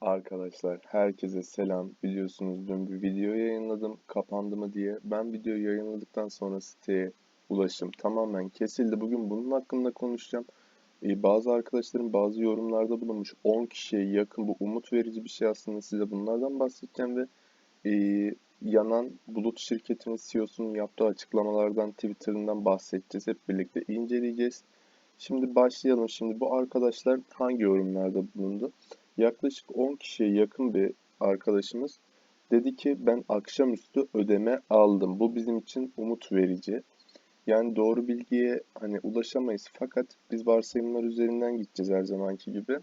Arkadaşlar herkese selam. Biliyorsunuz dün bir video yayınladım kapandı mı diye. Ben video yayınladıktan sonra siteye ulaşım tamamen kesildi. Bugün bunun hakkında konuşacağım. Ee, bazı arkadaşlarım bazı yorumlarda bulunmuş. 10 kişiye yakın bu umut verici bir şey aslında size bunlardan bahsedeceğim ve e, yanan Bulut şirketinin CEO'sunun yaptığı açıklamalardan Twitter'ından bahsedeceğiz. Hep birlikte inceleyeceğiz. Şimdi başlayalım. Şimdi bu arkadaşlar hangi yorumlarda bulundu? Yaklaşık 10 kişiye yakın bir arkadaşımız dedi ki ben akşamüstü ödeme aldım. Bu bizim için umut verici. Yani doğru bilgiye hani ulaşamayız fakat biz varsayımlar üzerinden gideceğiz her zamanki gibi.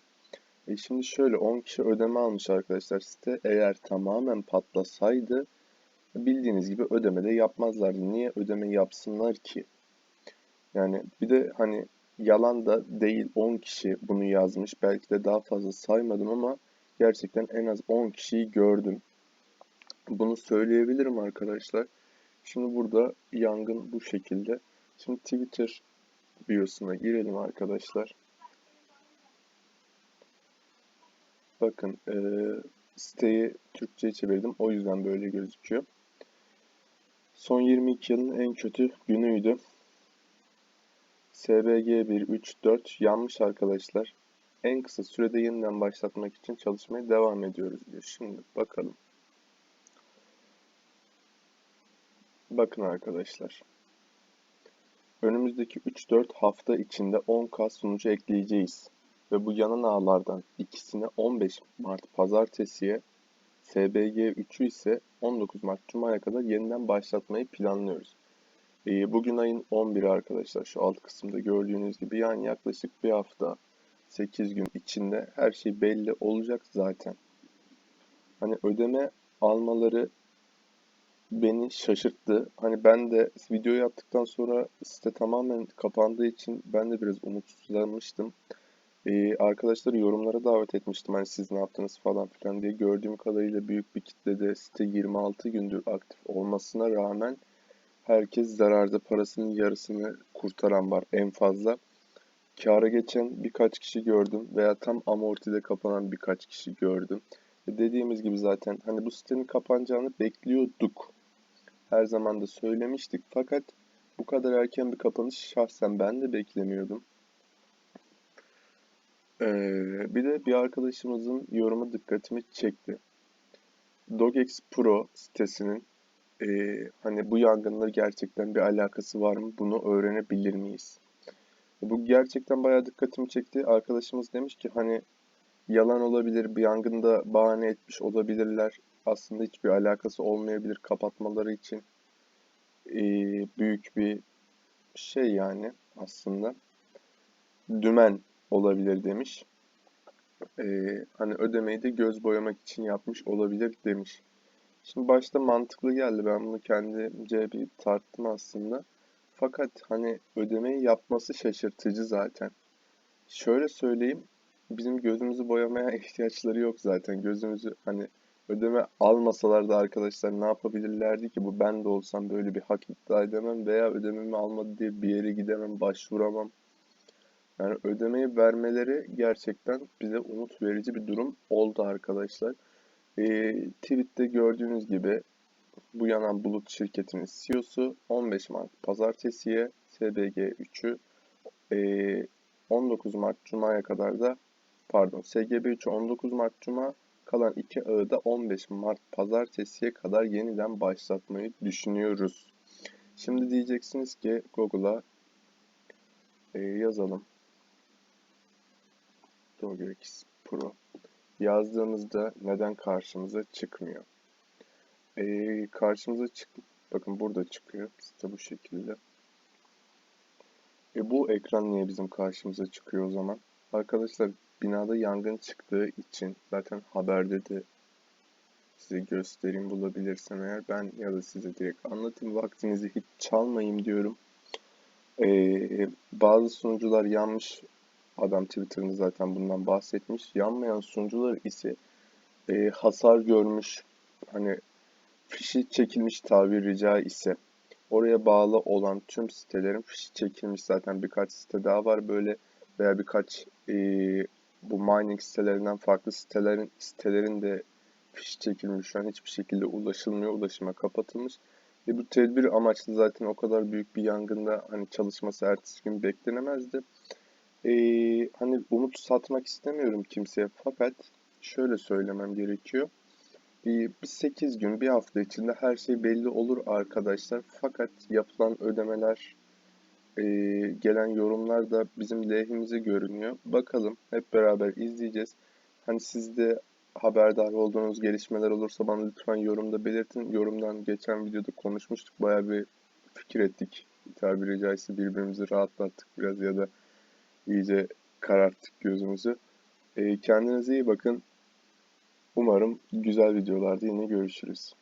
E şimdi şöyle 10 kişi ödeme almış arkadaşlar site. Eğer tamamen patlasaydı bildiğiniz gibi ödeme de yapmazlardı. Niye ödeme yapsınlar ki? Yani bir de hani yalan da değil 10 kişi bunu yazmış. Belki de daha fazla saymadım ama gerçekten en az 10 kişiyi gördüm. Bunu söyleyebilirim arkadaşlar. Şimdi burada yangın bu şekilde. Şimdi Twitter biosuna girelim arkadaşlar. Bakın e, siteyi Türkçe'ye çevirdim. O yüzden böyle gözüküyor. Son 22 yılın en kötü günüydü. SBG 134 yanmış arkadaşlar. En kısa sürede yeniden başlatmak için çalışmaya devam ediyoruz diyor. Şimdi bakalım. Bakın arkadaşlar. Önümüzdeki 3-4 hafta içinde 10K sunucu ekleyeceğiz. Ve bu yanan ağlardan ikisini 15 Mart pazartesiye, SBG 3'ü ise 19 Mart Cuma'ya kadar yeniden başlatmayı planlıyoruz. Ee, bugün ayın 11'i arkadaşlar. Şu alt kısımda gördüğünüz gibi yani yaklaşık bir hafta 8 gün içinde her şey belli olacak zaten. Hani ödeme almaları beni şaşırttı. Hani ben de videoyu attıktan sonra site tamamen kapandığı için ben de biraz umutsuzlanmıştım. Ee, arkadaşları yorumlara davet etmiştim hani siz ne yaptınız falan filan diye. Gördüğüm kadarıyla büyük bir kitlede site 26 gündür aktif olmasına rağmen herkes zararda parasının yarısını kurtaran var en fazla. Kâra geçen birkaç kişi gördüm veya tam amortide kapanan birkaç kişi gördüm. E dediğimiz gibi zaten hani bu sitenin kapanacağını bekliyorduk. Her zaman da söylemiştik fakat bu kadar erken bir kapanış şahsen ben de beklemiyordum. Ee, bir de bir arkadaşımızın yorumu dikkatimi çekti. Dogex Pro sitesinin e, hani bu yangınla gerçekten bir alakası var mı bunu öğrenebilir miyiz? Bu gerçekten bayağı dikkatimi çekti. Arkadaşımız demiş ki hani yalan olabilir, bir yangında bahane etmiş olabilirler. Aslında hiçbir alakası olmayabilir kapatmaları için. E, büyük bir şey yani aslında. Dümen olabilir demiş. E, hani ödemeyi de göz boyamak için yapmış olabilir demiş. Şimdi başta mantıklı geldi. Ben bunu kendimce bir tarttım aslında. Fakat hani ödemeyi yapması şaşırtıcı zaten. Şöyle söyleyeyim. Bizim gözümüzü boyamaya ihtiyaçları yok zaten. Gözümüzü hani ödeme almasalar da arkadaşlar ne yapabilirlerdi ki? Bu ben de olsam böyle bir hak iddia edemem veya ödememi almadı diye bir yere gidemem, başvuramam. Yani ödemeyi vermeleri gerçekten bize umut verici bir durum oldu arkadaşlar. E, tweette gördüğünüz gibi bu yanan bulut şirketinin CEO'su 15 Mart pazartesiye SBG 3'ü e, 19 Mart Cuma'ya kadar da pardon SGB 3'ü 19 Mart Cuma kalan iki ağı da 15 Mart pazartesiye kadar yeniden başlatmayı düşünüyoruz. Şimdi diyeceksiniz ki Google'a e, yazalım. Dogex Pro yazdığımızda neden karşımıza çıkmıyor? Ee, karşımıza çık bakın burada çıkıyor işte bu şekilde. E bu ekran niye bizim karşımıza çıkıyor o zaman? Arkadaşlar binada yangın çıktığı için zaten haberde de size göstereyim bulabilirsem eğer ben ya da size direkt anlatayım vaktinizi hiç çalmayayım diyorum. Ee, bazı sunucular yanmış Adam Twitter'ında zaten bundan bahsetmiş. Yanmayan sunucular ise e, hasar görmüş, hani fişi çekilmiş tabiri ise oraya bağlı olan tüm sitelerin fişi çekilmiş zaten birkaç site daha var böyle veya birkaç e, bu mining sitelerinden farklı sitelerin sitelerin de fiş çekilmiş. Şu an hiçbir şekilde ulaşılmıyor. Ulaşıma kapatılmış. Ve bu tedbir amaçlı zaten o kadar büyük bir yangında hani çalışması ertesi gün beklenemezdi. Ee, hani umut satmak istemiyorum kimseye fakat şöyle söylemem gerekiyor. Bir, bir 8 gün, bir hafta içinde her şey belli olur arkadaşlar. Fakat yapılan ödemeler, e, gelen yorumlar da bizim lehimize görünüyor. Bakalım hep beraber izleyeceğiz. Hani siz de haberdar olduğunuz gelişmeler olursa bana lütfen yorumda belirtin. Yorumdan geçen videoda konuşmuştuk. Bayağı bir fikir ettik. Tabiri caizse birbirimizi rahatlattık biraz ya da iyice kararttık gözümüzü. E, kendinize iyi bakın. Umarım güzel videolarda yine görüşürüz.